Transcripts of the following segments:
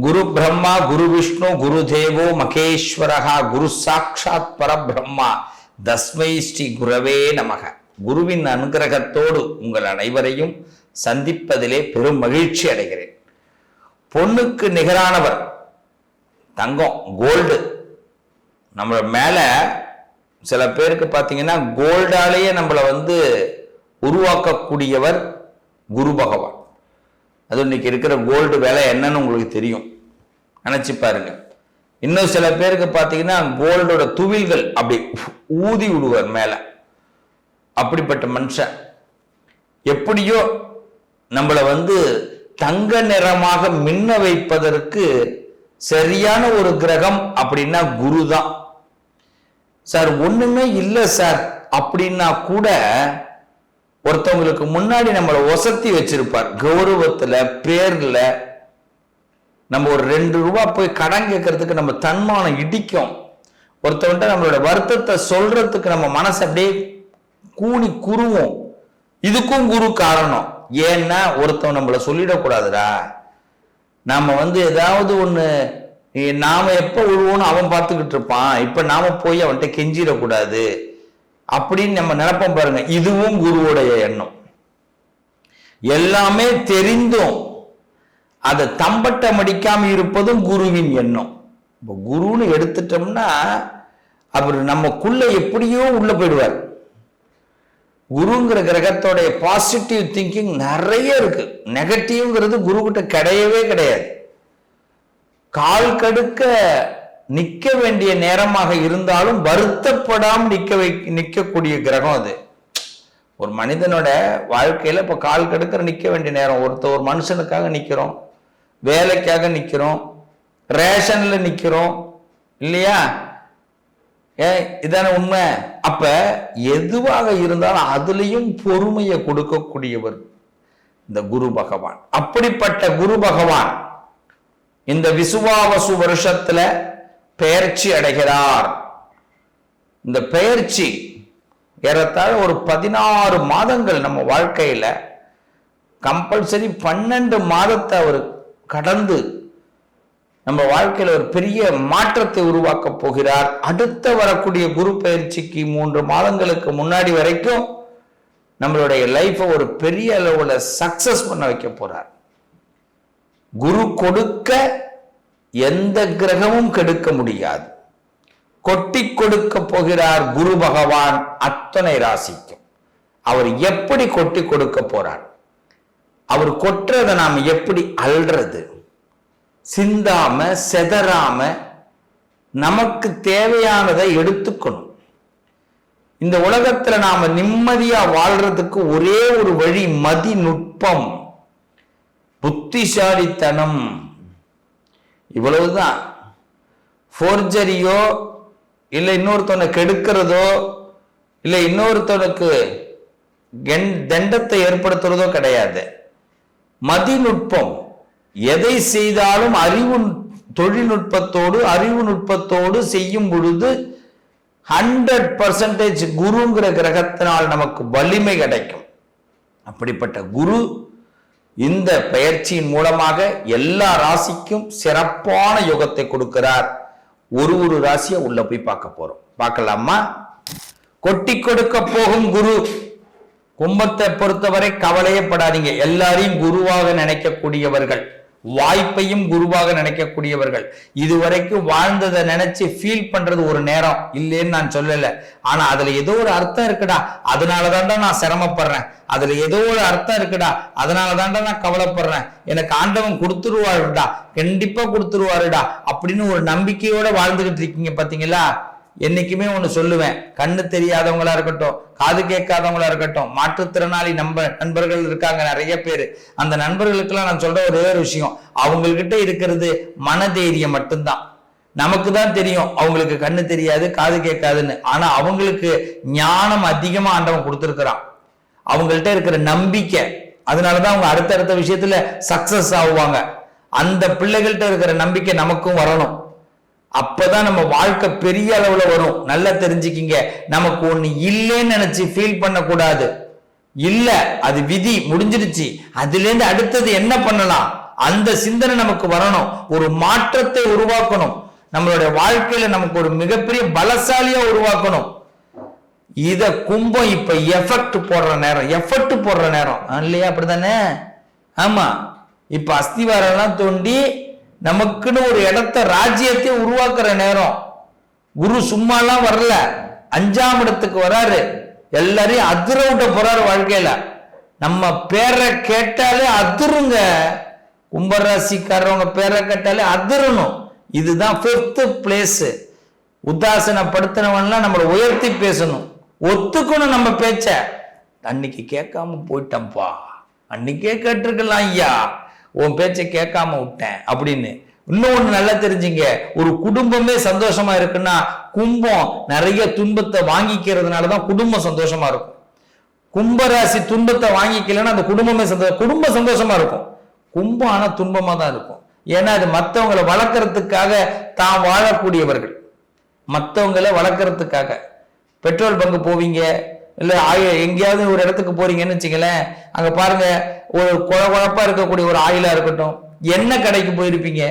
குரு பிரம்மா குரு விஷ்ணு குரு தேவோ மகேஸ்வரகா குரு சாட்சாத் பரபிரம்மா. தஸ்மை ஸ்ரீ குரவே நமக. குருவின் அனுகிரகத்தோடு உங்கள் அனைவரையும் சந்திப்பதிலே பெரும் மகிழ்ச்சி அடைகிறேன். பொண்ணுக்கு நிகரானவர் தங்கம் கோல்டு நம்ம மேலே சில பேருக்கு பார்த்தீங்கன்னா கோல்டாலேயே நம்மளை வந்து உருவாக்கக்கூடியவர் குரு பகவான். அது இன்னைக்கு இருக்கிற கோல்டு விலை என்னன்னு உங்களுக்கு தெரியும். நினைச்சு பாருங்க. இன்னும் சில பேருக்கு பார்த்தீங்கன்னா கோல்டோட துவில்கள் அப்படி ஊதி விடுவார் மேல. அப்படிப்பட்ட மனுஷன். எப்படியோ நம்மளை வந்து தங்க நிறமாக மின்ன வைப்பதற்கு சரியான ஒரு கிரகம் அப்படின்னா குரு தான் சார் ஒண்ணுமே இல்லை சார். அப்படின்னா கூட ஒருத்தவங்களுக்கு முன்னாடி நம்மளை ஒசத்தி வச்சிருப்பார். கௌரவத்துல பேர்ல நம்ம ஒரு ரெண்டு ரூபா போய் கடன் கேட்கறதுக்கு நம்ம தன்மானம் இடிக்கும். ஒருத்தவன்ட்ட நம்மளோட வருத்தத்தை சொல்றதுக்கு நம்ம மனசு அப்படியே கூனி குருவோம். இதுக்கும் குரு காரணம். ஏன்னா ஒருத்தவன் நம்மளை சொல்லிடக்கூடாதுடா. நாம வந்து ஏதாவது ஒன்று நாம எப்போ விழுவோம்னு அவன் பார்த்துக்கிட்டு இருப்பான். இப்போ நாம போய் அவன்கிட்ட கெஞ்சிடக்கூடாது. அப்படின்னு நம்ம நினைப்போம் பாருங்க. இதுவும் குருவுடைய எண்ணம். எல்லாமே தெரிந்தும் அதை தம்பட்டம் அடிக்காம இருப்பதும் குருவின் எண்ணம். இப்போ குருன்னு எடுத்துட்டோம்னா அவர் நமக்குள்ள எப்படியோ உள்ள போயிடுவார். குருங்கிற கிரகத்தோடைய பாசிட்டிவ் திங்கிங் நிறைய இருக்கு. நெகட்டிவ்ங்கிறது குரு கிட்ட கிடையவே கிடையாது. கால் கடுக்க நிக்க வேண்டிய நேரமாக இருந்தாலும் வருத்தப்படாம நிக்க வை நிக்கக்கூடிய கிரகம் அது. ஒரு மனிதனோட வாழ்க்கையில இப்ப கால் கெடுக்கிற நிக்க வேண்டிய நேரம். ஒருத்த ஒரு மனுஷனுக்காக நிக்கிறோம். வேலைக்காக நிக்கிறோம். ரேஷன்ல நிக்கிறோம். இல்லையா? ஏ இதான உண்மை. அப்ப எதுவாக இருந்தாலும் அதுலயும் பொறுமையை கொடுக்கக்கூடியவர் இந்த குரு பகவான். அப்படிப்பட்ட குரு பகவான் இந்த விசுவாவசு வருஷத்துல பெயர்ச்சி அடைகிறார். இந்த பெயர்ச்சி ஏறத்தாழ ஒரு பதினாறு மாதங்கள் நம்ம வாழ்க்கையில் கம்பல்சரி பன்னெண்டு மாதத்தை அவர் கடந்து நம்ம வாழ்க்கையில் ஒரு பெரிய மாற்றத்தை உருவாக்க போகிறார். அடுத்த வரக்கூடிய குரு பயிற்சிக்கு மூன்று மாதங்களுக்கு முன்னாடி வரைக்கும் நம்மளுடைய லைஃப்பை ஒரு பெரிய அளவில் சக்சஸ் பண்ண வைக்க போறார். குரு கொடுக்க எந்த கிரகமும் கெடுக்க முடியாது. கொட்டி கொடுக்க போகிறார் குரு பகவான் அத்தனை ராசிக்கும். அவர் எப்படி கொட்டி கொடுக்க போறார்? அவர் கொட்டுறதை நாம் எப்படி அல்றது? சிந்தாம செதறாம நமக்கு தேவையானதை எடுத்துக்கணும். இந்த உலகத்துல நாம நிம்மதியா வாழ்றதுக்கு ஒரே ஒரு வழி மதி நுட்பம் இவ்வளவு தான் ஃபோர்ஜரியோ இல்லை இன்னொருத்தனை கெடுக்கிறதோ இல்லை இன்னொருத்தனுக்கு தண்டத்தை ஏற்படுத்துறதோ கிடையாது. மதிநுட்பம் எதை செய்தாலும் அறிவு தொழில்நுட்பத்தோடு அறிவு நுட்பத்தோடு செய்யும் பொழுது ஹண்ட்ரட் பர்சன்டேஜ் குருங்கிற கிரகத்தினால் நமக்கு வலிமை கிடைக்கும். அப்படிப்பட்ட குரு இந்த பயிற்சியின் மூலமாக எல்லா ராசிக்கும் சிறப்பான யோகத்தை கொடுக்கிறார். ஒரு ஒரு ராசியை உள்ள போய் பார்க்க போறோம். பார்க்கலாமா? கொட்டி கொடுக்க போகும் குரு. கும்பத்தை பொறுத்தவரை கவலையப்படாதீங்க எல்லாரையும் குருவாக நினைக்கக்கூடியவர்கள். வாய்ப்பையும் குருவாக நினைக்கக்கூடியவர்கள். இதுவரைக்கும் வாழ்ந்ததை நினைச்சு ஃபீல் பண்றது ஒரு நேரம். இல்லைன்னு நான் சொல்லல. ஆனா அதுல ஏதோ ஒரு அர்த்தம் இருக்குடா. அதனாலதான்டா நான் சிரமப்படுறேன். அதுல ஏதோ ஒரு அர்த்தம் இருக்குடா. அதனாலதான்டா நான் கவலைப்படுறேன். எனக்கு ஆண்டவன் கொடுத்துருவாருடா. கண்டிப்பா கொடுத்துருவாருடா. அப்படின்னு ஒரு நம்பிக்கையோட வாழ்ந்துகிட்டு இருக்கீங்க பாத்தீங்களா? என்னைக்குமே ஒண்ணு சொல்லுவேன். கண்ணு தெரியாதவங்களா இருக்கட்டும் காது கேட்காதவங்களா இருக்கட்டும் மாற்றுத்திறனாளி நம்ப நண்பர்கள் இருக்காங்க நிறைய பேர். அந்த நண்பர்களுக்கெல்லாம் நான் சொல்ற ஒரே ஒரு விஷயம். அவங்கக்கிட்ட இருக்கிறது மனதைரியம் மட்டும்தான். நமக்கு தான் தெரியும் அவங்களுக்கு கண்ணு தெரியாது காது கேட்காதுன்னு. ஆனா அவங்களுக்கு ஞானம் அதிகமா ஆண்டவன் கொடுத்துருக்கிறான். அவங்கள்ட்ட இருக்கிற நம்பிக்கை அதனாலதான் அவங்க அடுத்தடுத்த விஷயத்துல சக்சஸ் ஆகுவாங்க. அந்த பிள்ளைகள்கிட்ட இருக்கிற நம்பிக்கை நமக்கும் வரணும். அப்பதான் நம்ம வாழ்க்கை பெரிய அளவுல வரும். நல்லா தெரிஞ்சுக்கிங்க. நமக்கு ஒண்ணு இல்லைன்னு நினைச்சு ஃபீல் பண்ணக்கூடாது. இல்ல அது விதி முடிஞ்சிருச்சு அதுல இருந்து அடுத்தது என்ன பண்ணலாம்? அந்த சிந்தனை நமக்கு வரணும். ஒரு மாற்றத்தை உருவாக்கணும். நம்மளுடைய வாழ்க்கையில நமக்கு ஒரு மிகப்பெரிய பலசாலியா உருவாக்கணும். இத கும்பம் இப்ப எஃபெக்ட் போடுற நேரம். எஃபெக்ட் போடுற நேரம். ஆ, இல்லையா அப்படிதானே ஆமா. இப்ப அஸ்திவாரம் எல்லாம் தோண்டி நமக்குன்னு ஒரு இடத்த ராஜ்யத்தை உருவாக்குற நேரம். குரு சும்மாலாம் வரல. அஞ்சாம் இடத்துக்கு வராரு. எல்லாரையும் அதிர விட்ட போறாரு வாழ்க்கையில. நம்ம பேரை கேட்டாலே அதிருங்க. கும்பராசிக்காரவங்க பேரை கேட்டாலே அதிரணும். இதுதான் ஃபிஃப்த்து பிளேஸ் உதாசனப்படுத்தினவன்லாம் நம்மளை உயர்த்தி பேசணும். ஒத்துக்கணும் நம்ம பேச்ச. அன்னைக்கு கேட்காம போயிட்டோம்ப்பா அன்னைக்கே கேட்டிருக்கலாம் ஐயா. உன் பேச்சை கேட்காம விட்டேன் அப்படின்னு. இன்னும் ஒண்ணு நல்லா தெரிஞ்சுங்க. ஒரு குடும்பமே சந்தோஷமா இருக்குன்னா கும்பம் நிறைய துன்பத்தை வாங்கிக்கிறதுனால தான் குடும்பம் சந்தோஷமா இருக்கும். கும்பராசி துன்பத்தை வாங்கிக்கலன்னா அந்த குடும்பமே சந்தோஷம் குடும்பம் சந்தோஷமா இருக்கும். கும்பம் ஆனா துன்பமா தான் இருக்கும். ஏன்னா அது மற்றவங்களை வளர்க்கறதுக்காக தான் வாழக்கூடியவர்கள். மற்றவங்களை வளர்க்கறதுக்காக. பெட்ரோல் பங்கு போவீங்க. இல்லை ஆய எங்கேயாவது ஒரு இடத்துக்கு போறீங்கன்னு வச்சுங்களேன் அங்க பாருங்க ஒரு குழ குழப்பா இருக்கக்கூடிய ஒரு ஆயிலா இருக்கட்டும் எண்ணெய் கடைக்கு போயிருப்பீங்க.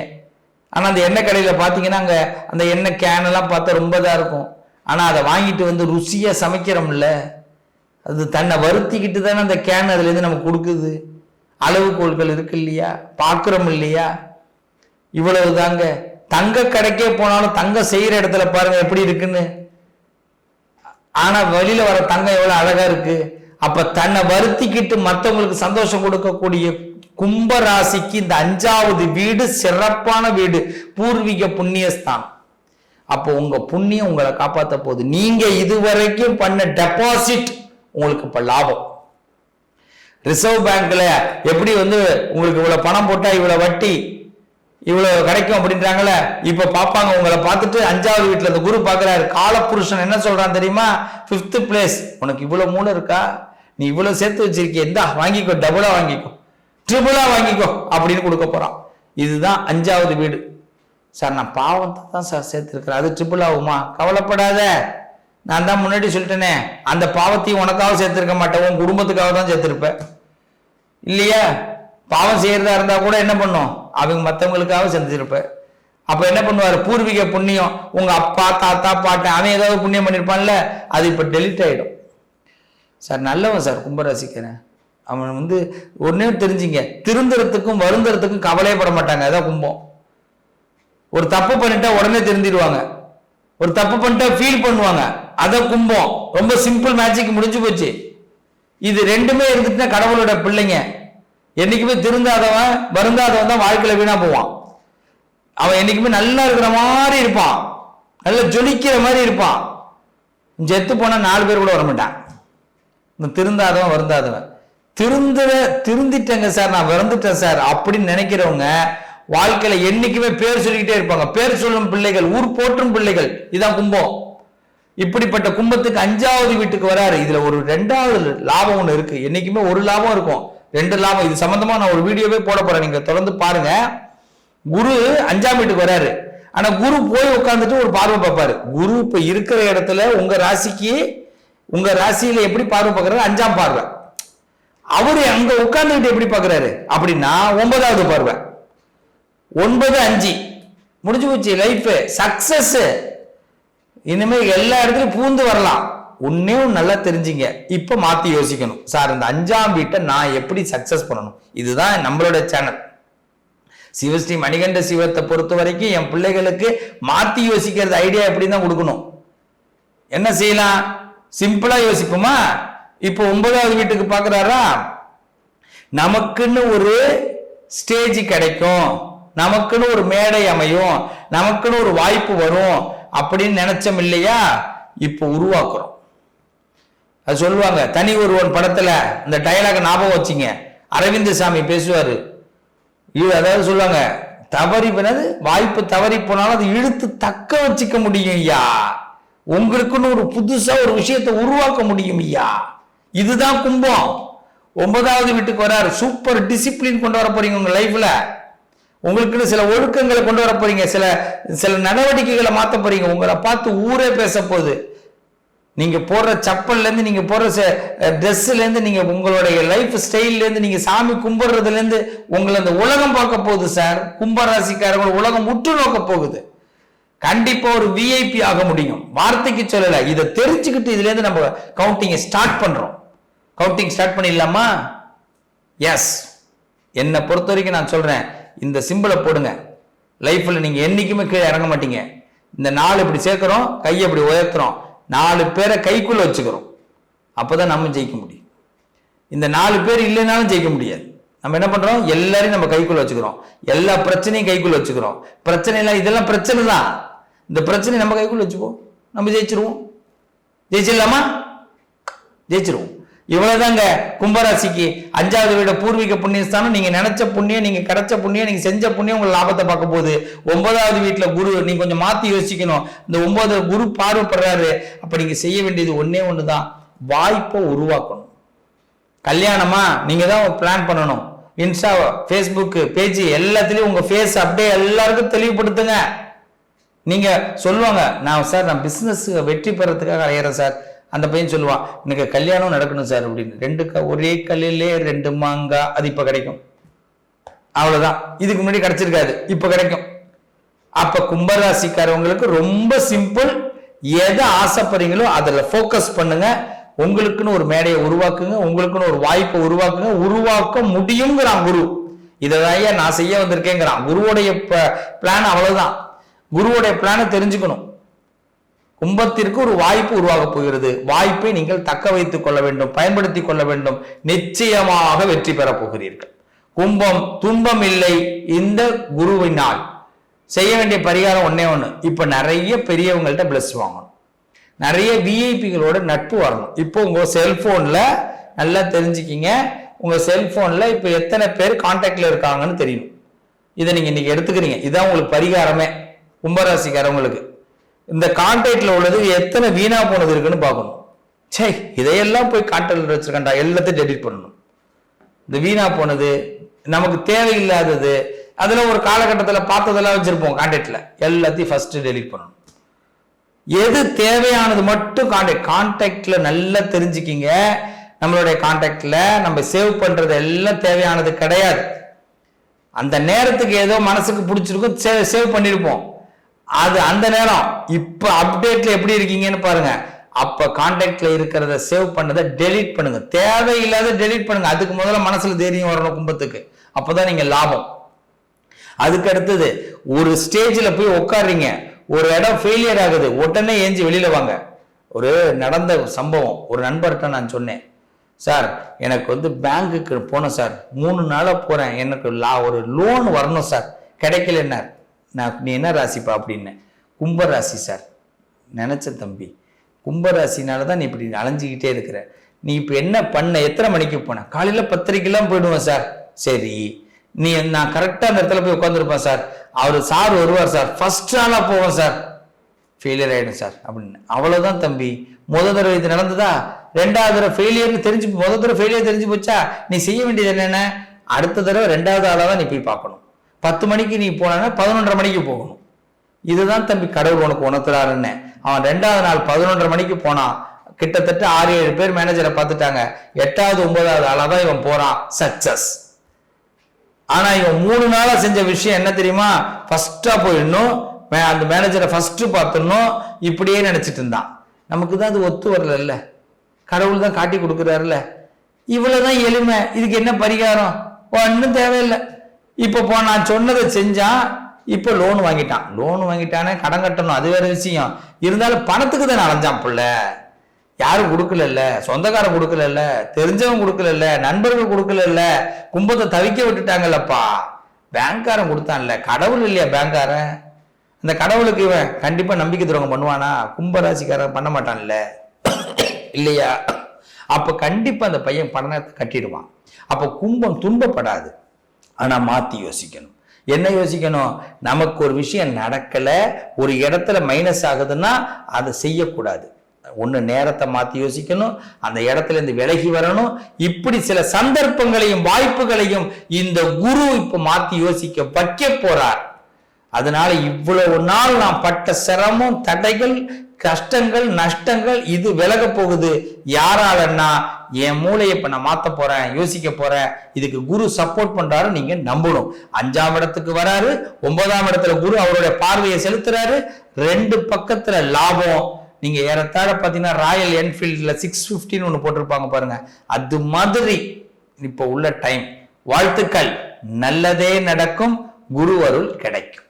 ஆனா அந்த எண்ணெய் கடையில பாத்தீங்கன்னா அங்க அந்த எண்ணெய் கேன் எல்லாம் பார்த்தா ரொம்ப இதாக இருக்கும். ஆனா அதை வாங்கிட்டு வந்து ருசியா சமைக்கிறோம்ல அது தன்னை வருத்திக்கிட்டு தானே அந்த கேன் அதுல இருந்து நமக்கு கொடுக்குது. அளவுகோள்கள் இருக்கு இல்லையா? பார்க்குறோம் இல்லையா? இவ்வளவு தாங்க தங்க கடைக்கே போனாலும் தங்க செய்யற இடத்துல பாருங்க எப்படி இருக்குன்னு. ஆனா வெளியில வர தங்கம் எவ்வளவு அழகா இருக்கு? அப்ப தன்னை வருத்திக்கிட்டு மற்றவங்களுக்கு சந்தோஷம் கொடுக்கக்கூடிய கும்ப ராசிக்கு இந்த அஞ்சாவது வீடு சிறப்பான வீடு பூர்வீக புண்ணியஸ்தானம் அப்போ உங்க புண்ணியம் உங்களை காப்பாத்த போகுது. நீங்க இதுவரைக்கும் பண்ண டெபாசிட் உங்களுக்கு இப்ப லாபம். ரிசர்வ் பேங்க்ல எப்படி வந்து உங்களுக்கு இவ்வளவு பணம் போட்டா இவ்வளவு வட்டி? இவ்வளவு கிடைக்கும் அப்படின்றாங்கல்ல இப்ப பாப்பாங்க உங்களை பார்த்துட்டு அஞ்சாவது வீட்டுல அந்த குரு பாக்குறாரு காலப்புருஷன் என்ன சொல்றான் தெரியுமா? பிப்த் பிளேஸ் உனக்கு இவ்வளவு மூளை இருக்கா? நீ இவ்வளவு சேர்த்து வச்சிருக்கிய. எந்த வாங்கிக்கோ. டபுளா வாங்கிக்கோ. ட்ரிபிளா வாங்கிக்கோ அப்படின்னு கொடுக்க போறான். இதுதான் அஞ்சாவது வீடு. சார் நான் பாவத்தை தான் சார் சேர்த்துருக்கிறேன். அது ட்ரிபிள் ஆகுமா? கவலைப்படாத. நான் தான் முன்னாடி சொல்லிட்டேனே. அந்த பாவத்தையும் உனக்காக சேர்த்துருக்க மாட்டேன். உன் குடும்பத்துக்காக தான் சேர்த்துருப்பேன். இல்லையா? பாவம் செய்யறதா இருந்தா கூட என்ன பண்ணும்? அவங்க மற்றவங்களுக்காக செஞ்சிருப்ப. அப்ப என்ன பண்ணுவாரு? பூர்வீக புண்ணியம். உங்க அப்பா தாத்தா பாட்டன் அவன் ஏதாவது புண்ணியம் பண்ணிருப்பான்ல அது இப்ப டெலிட் ஆயிடும். சார் நல்லவன் சார் கும்பராசிக்கிறேன் அவன் வந்து ஒன்னே தெரிஞ்சுங்க. திருந்துறதுக்கும் வருந்துறதுக்கும் கவலையே பட மாட்டாங்க. அதான் கும்பம். ஒரு தப்பு பண்ணிட்டா உடனே திருந்திடுவாங்க. ஒரு தப்பு பண்ணிட்டா ஃபீல் பண்ணுவாங்க. அதான் கும்பம். ரொம்ப சிம்பிள் மேஜிக் முடிஞ்சு போச்சு. இது ரெண்டுமே இருந்துட்டுனா கடவுளோட பிள்ளைங்க. என்றைக்குமே திருந்தாதவன் வருந்தாதவன் தான் வாழ்க்கையில் வீணா போவான். அவன் என்றைக்குமே நல்லா இருக்கிற மாதிரி இருப்பான். நல்லா ஜொலிக்கிற மாதிரி இருப்பான். செத்து போனால் நாலு பேர் கூட வர மாட்டான் இந்த திருந்தாதவன் வருந்தாதவன். திருந்த திருந்திட்டேங்க சார் நான் விறந்துட்டேன் சார் அப்படின்னு நினைக்கிறவங்க வாழ்க்கையில என்னைக்குமே பேர் சொல்லிக்கிட்டே இருப்பாங்க. பேர் சொல்லும் பிள்ளைகள் ஊர் போற்றும் பிள்ளைகள் இதான் கும்பம். இப்படிப்பட்ட கும்பத்துக்கு அஞ்சாவது வீட்டுக்கு வராரு. இதுல ஒரு ரெண்டாவது லாபம் ஒன்று இருக்கு. என்னைக்குமே ஒரு லாபம் இருக்கும். ரெண்டு லாபம். இது சம்பந்தமா நான் ஒரு வீடியோவே போட போறேன். நீங்க தொடர்ந்து பாருங்க. குரு அஞ்சாம் வீட்டுக்கு வராரு. ஆனா குரு போய் உட்காந்துட்டு ஒரு பார்வை பார்ப்பாரு. குரு இப்ப இருக்கிற இடத்துல உங்க ராசிக்கு உங்க ராசியில எப்படி பார்வை பார்க்கறாரு? அஞ்சாம் பார்வை. அவரு அங்க உட்கார்ந்துகிட்டு எப்படி பாக்குறாரு அப்படின்னா ஒன்பதாவது பார்வை. ஒன்பது அஞ்சு. முடிஞ்சு போச்சு. லைஃப் சக்சஸ் இனிமே எல்லா இடத்துலயும் பூந்து வரலாம். ஒன்னே நல்லா தெரிஞ்சுங்க. இப்போ மாற்றி யோசிக்கணும். சார் இந்த அஞ்சாம் வீட்டை நான் எப்படி சக்ஸஸ் பண்ணணும்? இதுதான் நம்மளோட சேனல் சிவஸ்ரீ மணிகண்ட சிவத்தை பொறுத்த வரைக்கும் என் பிள்ளைகளுக்கு மாற்றி யோசிக்கிறது ஐடியா எப்படி தான் கொடுக்கணும். என்ன செய்யலாம்? சிம்பிளா யோசிப்போமா? இப்போ ஒன்பதாவது வீட்டுக்கு பார்க்குறாரா? நமக்குன்னு ஒரு ஸ்டேஜ் கிடைக்கும். நமக்குன்னு ஒரு மேடை அமையும். நமக்குன்னு ஒரு வாய்ப்பு வரும். அப்படின்னு நினைச்சோம் இல்லையா? இப்போ உருவாக்குறோம். அது சொல்லுவாங்க தனி ஒருவன் படத்துல இந்த டயலாக ஞாபகம் வச்சிங்க. அரவிந்த சாமி பேசுவாரு. இது அதாவது சொல்லுவாங்க தவறி போனது வாய்ப்பு தவறி போனாலும் அது இழுத்து தக்க வச்சுக்க முடியும் ஐயா. உங்களுக்குன்னு ஒரு புதுசா ஒரு விஷயத்தை உருவாக்க முடியும் ஐயா. இதுதான் கும்பம். ஒன்பதாவது வீட்டுக்கு வராரு. சூப்பர் டிசிப்ளின் கொண்டு வர போறீங்க உங்க லைஃப்ல உங்களுக்குன்னு சில ஒழுக்கங்களை கொண்டு வர போறீங்க. சில சில நடவடிக்கைகளை மாற்ற போறீங்க. உங்களை பார்த்து ஊரே பேச போகுது நீங்க போடுற செப்பல்லேருந்து இருந்து நீங்க போடுற ட்ரெஸ்ல இருந்து நீங்க உங்களுடைய லைஃப் ஸ்டைல்ல இருந்து நீங்க சாமி கும்பிடுறதுல இருந்து உங்களை அந்த உலகம் பார்க்க போகுது சார் கும்பராசிக்காரர்கள் உலகம் உற்று நோக்க போகுது. கண்டிப்பா ஒரு விஐபி ஆக முடியும். வார்த்தைக்கு சொல்லல. இதை தெரிஞ்சுக்கிட்டு இதுல இருந்து நம்ம கவுண்டிங்கை ஸ்டார்ட் பண்றோம். கவுண்டிங் ஸ்டார்ட் பண்ணிடலாமா? எஸ் என்னை பொறுத்த வரைக்கும் நான் சொல்றேன். இந்த சிம்பிளை போடுங்க. லைஃப்ல நீங்க என்னைக்குமே கீழே இறங்க மாட்டீங்க. இந்த நாள் இப்படி சேர்க்கிறோம் கையை இப்படி உயர்த்துறோம். நாலு பேரை கைக்குள்ளே வச்சுக்கிறோம். அப்போ தான் நம்ம ஜெயிக்க முடியும். இந்த நாலு பேர் இல்லைனாலும் ஜெயிக்க முடியாது. நம்ம என்ன பண்ணுறோம் எல்லாரையும் நம்ம கைக்குள்ளே வச்சுக்கிறோம். எல்லா பிரச்சனையும் கைக்குள்ளே வச்சுக்கிறோம். பிரச்சனைலாம் இதெல்லாம் பிரச்சனை தான். இந்த பிரச்சனை நம்ம கைக்குள்ளே வச்சுப்போம் நம்ம ஜெயிச்சிருவோம். ஜெயிச்சிடலாமா? ஜெயிச்சிருவோம். இவ்வளவுதாங்க கும்பராசிக்கு. அஞ்சாவது வீட பூர்வீக புண்ணியஸ்தானம். நீங்க நினைச்ச புண்ணியம் நீங்க கிடைச்ச புண்ணியம் நீங்க செஞ்ச புண்ணியம் உங்க லாபத்தை பார்க்க போகுது. ஒன்பதாவது வீட்டுல குரு நீங்க கொஞ்சம் மாத்தி யோசிக்கணும். இந்த ஒன்பது குரு பார்வைப்படுறாரு. அப்ப நீங்க செய்ய வேண்டியது ஒன்னே ஒண்ணுதான். வாய்ப்பை உருவாக்கணும். கல்யாணமா நீங்க தான் பிளான் பண்ணணும். இன்ஸ்டா ஃபேஸ்புக்கு பேஜ் எல்லாத்துலயும் உங்க ஃபேஸ் அப்படியே எல்லாருக்கும் தெளிவுபடுத்துங்க. நீங்க சொல்லுவாங்க நான் சார் நான் பிசினஸ் வெற்றி பெறத்துக்காக அலையிறேன் சார். அந்த பையன் சொல்லுவான் எனக்கு கல்யாணம் நடக்கணும் சார் அப்படின்னு. ரெண்டு க ஒரே கல்லிலே ரெண்டு மாங்கா அது இப்போ கிடைக்கும். அவ்வளோதான் இதுக்கு முன்னாடி கிடைச்சிருக்காது இப்போ கிடைக்கும். அப்போ கும்பராசிக்காரவங்களுக்கு ரொம்ப சிம்பிள் எதை ஆசைப்படுறீங்களோ அதில் ஃபோக்கஸ் பண்ணுங்க. உங்களுக்குன்னு ஒரு மேடையை உருவாக்குங்க. உங்களுக்குன்னு ஒரு வாய்ப்பை உருவாக்குங்க. உருவாக்க முடியுங்கிறான் குரு. இதைதான் நான் செய்ய வந்திருக்கேங்கிறான். குருவுடைய பிளான் அவ்வளவுதான். குருவுடைய பிளானை தெரிஞ்சுக்கணும். கும்பத்திற்கு ஒரு வாய்ப்பு உருவாக போகிறது. வாய்ப்பை நீங்கள் தக்க வைத்துக் கொள்ள வேண்டும் பயன்படுத்தி கொள்ள வேண்டும். நிச்சயமாக வெற்றி பெறப் போகிறீர்கள். கும்பம் துன்பம் இல்லை. இந்த குருவினால் செய்ய வேண்டிய பரிகாரம் ஒன்னே ஒன்று இப்போ நிறைய பெரியவங்கள்ட்ட பிளஸ் வாங்கணும். நிறைய விஐபிகளோட நட்பு வரணும். இப்போ உங்கள் செல்ஃபோனில் நல்லா தெரிஞ்சுக்கிங்க. உங்கள் செல்ஃபோனில் இப்போ எத்தனை பேர் கான்டாக்டில் இருக்காங்கன்னு தெரியணும். இதை நீங்கள் இன்னைக்கு எடுத்துக்கிறீங்க. இதான் உங்களுக்கு பரிகாரமே. கும்பராசிக்காரவங்களுக்கு. இந்த கான்டாக்டில் உள்ளது எத்தனை வீணா போனது இருக்குன்னு பார்க்கணும். சே இதையெல்லாம் போய் கான்டாக்டில் வச்சிருக்கேன்டா எல்லாத்தையும் டெலிட் பண்ணணும். இந்த வீணா போனது நமக்கு தேவையில்லாதது அதில் ஒரு காலகட்டத்தில் பார்த்ததெல்லாம் வச்சுருப்போம் கான்டாக்டில் எல்லாத்தையும் ஃபஸ்ட்டு டெலிட் பண்ணணும். எது தேவையானது மட்டும் கான்டாக்ட் கான்டாக்டில் நல்லா தெரிஞ்சுக்கிங்க. நம்மளுடைய கான்டாக்டில் நம்ம சேவ் பண்ணுறது எல்லாம் தேவையானது கிடையாது. அந்த நேரத்துக்கு ஏதோ மனசுக்கு பிடிச்சிருக்கும் சேவ் பண்ணியிருப்போம் அது அந்த நேரம். இப்போ அப்டேட்ல எப்படி இருக்கீங்கன்னு பாருங்க. அப்ப கான்டாக்ட்ல இருக்கிறத சேவ் பண்ணதை டெலீட் பண்ணுங்க. தேவையில்லாத டெலீட் பண்ணுங்க. அதுக்கு முதல்ல மனசுல தைரியம் வரணும் கும்பத்துக்கு. அப்பதான் நீங்க லாபம். அதுக்கு அடுத்தது ஒரு ஸ்டேஜில் போய் உட்காடுறீங்க ஒரு இடம் ஃபெயிலியர் ஆகுது. உடனே ஏஞ்சி வெளியில வாங்க. ஒரு நடந்த சம்பவம். ஒரு நண்பர்கிட்ட நான் சொன்னேன். சார் எனக்கு வந்து பேங்க்குக்கு போனேன் சார் மூணு நாளாக போகிறேன் எனக்கு லா ஒரு லோன் வரணும் சார் கிடைக்கல என்ன நான் நீ என்ன ராசிப்பா அப்படின்னேன் கும்ப ராசி சார். நினச்ச தம்பி. கும்ப ராசினால தான் நீ இப்படி அலைஞ்சிக்கிட்டே இருக்கிற. நீ இப்போ என்ன பண்ண? எத்தனை மணிக்கு போன? காலையில் பத்திரிக்கைலாம் போயிடுவேன் சார். சரி. நீ நான் கரெக்டாக அந்த இடத்துல போய் உட்காந்துருப்பேன் சார். அவர் சார் வருவார் சார். ஃபர்ஸ்ட் நாளாக போவோம் சார். ஃபெயிலியர் ஆகிடும் சார் அப்படின்னு. அவ்வளோதான் தம்பி. முத தடவை இது நடந்ததா? ரெண்டாவது தடவை ஃபெயிலியர்னு தெரிஞ்சு முத தடவை ஃபெயிலியர் தெரிஞ்சு போச்சா? நீ செய்ய வேண்டியது என்னென்ன? அடுத்த தடவை ரெண்டாவது ஆளாக தான் நீ போய் பார்க்கணும். பத்து மணிக்கு நீ போனா பதினொன்றரை மணிக்கு போகணும். இதுதான் தம்பி கடவுள் உனக்கு உணர்த்துறாருன்னு. அவன் ரெண்டாவது நாள் பதினொன்றரை மணிக்கு போனான் கிட்டத்தட்ட ஆறு ஏழு பேர் மேனேஜரை பார்த்துட்டாங்க. எட்டாவது ஒன்பதாவது ஆளாக தான் இவன் போறான். சக்சஸ் ஆனா இவன் மூணு நாளா செஞ்ச விஷயம் என்ன தெரியுமா? ஃபர்ஸ்டா போயிடணும். அந்த மேனேஜரை ஃபர்ஸ்ட் பார்த்துடணும். இப்படியே நினைச்சிட்டு இருந்தான். நமக்கு தான் அது ஒத்து வரல கடவுள் தான் காட்டி கொடுக்குறாருல்ல. இவ்வளவுதான் எளிமை. இதுக்கு என்ன பரிகாரம்? ஒன்றும் தேவையில்லை. இப்போ நான் சொன்னதை செஞ்சான் இப்போ லோன் வாங்கிட்டான். லோன் வாங்கிட்டானே கடன் கட்டணும் அது வேற விஷயம். இருந்தாலும் பணத்துக்கு தான் அலைஞ்சான் பிள்ளை. யாரும் கொடுக்கல சொந்தக்காரன் கொடுக்கல தெரிஞ்சவன் கொடுக்கல நண்பர்கள் கொடுக்கல கும்பத்தை தவிக்க விட்டுட்டாங்கல்லப்பா. பேங்க்காரன் கொடுத்தான்ல. கடவுள் இல்லையா பேங்க்காரன்? அந்த கடவுளுக்கு இவன் கண்டிப்பாக நம்பிக்கை துரோகம் பண்ணுவானா? கும்பராசிக்காரன் பண்ண மாட்டான்ல. இல்லையா? அப்போ கண்டிப்பாக அந்த பையன் பணத்தை கட்டிடுவான். அப்போ கும்பம் துன்பப்படாது. ஆனால் மாற்றி யோசிக்கணும். என்ன யோசிக்கணும்? நமக்கு ஒரு விஷயம் நடக்கலை ஒரு இடத்துல மைனஸ் ஆகுதுன்னா அதை செய்யக்கூடாது. ஒன்று நேரத்தை மாற்றி யோசிக்கணும் அந்த இடத்துல இருந்து விலகி வரணும். இப்படி சில சந்தர்ப்பங்களையும் வாய்ப்புகளையும் இந்த குரு இப்போ மாற்றி யோசிக்க வைக்க போறார். அதனால இவ்வளவு நாள் நான் பட்ட சிரமம் தடைகள் கஷ்டங்கள் நஷ்டங்கள் இது விலக போகுது. யாராலன்னா என் மூளையை இப்ப நான் மாத்த போறேன் யோசிக்க போறேன். இதுக்கு குரு சப்போர்ட் பண்றாரு நீங்க நம்பணும். அஞ்சாம் இடத்துக்கு வராரு ஒன்பதாம் இடத்துல குரு அவருடைய பார்வையை செலுத்துறாரு. ரெண்டு பக்கத்துல லாபம். நீங்க ஏறத்தாழ பாத்தீங்கன்னா ராயல் என்ஃபீல்ட்ல சிக்ஸ் பிப்டின்னு ஒன்று போட்டிருப்பாங்க பாருங்க. அது மாதிரி இப்போ உள்ள டைம் வாழ்த்துக்கள். நல்லதே நடக்கும் குரு அருள் கிடைக்கும்.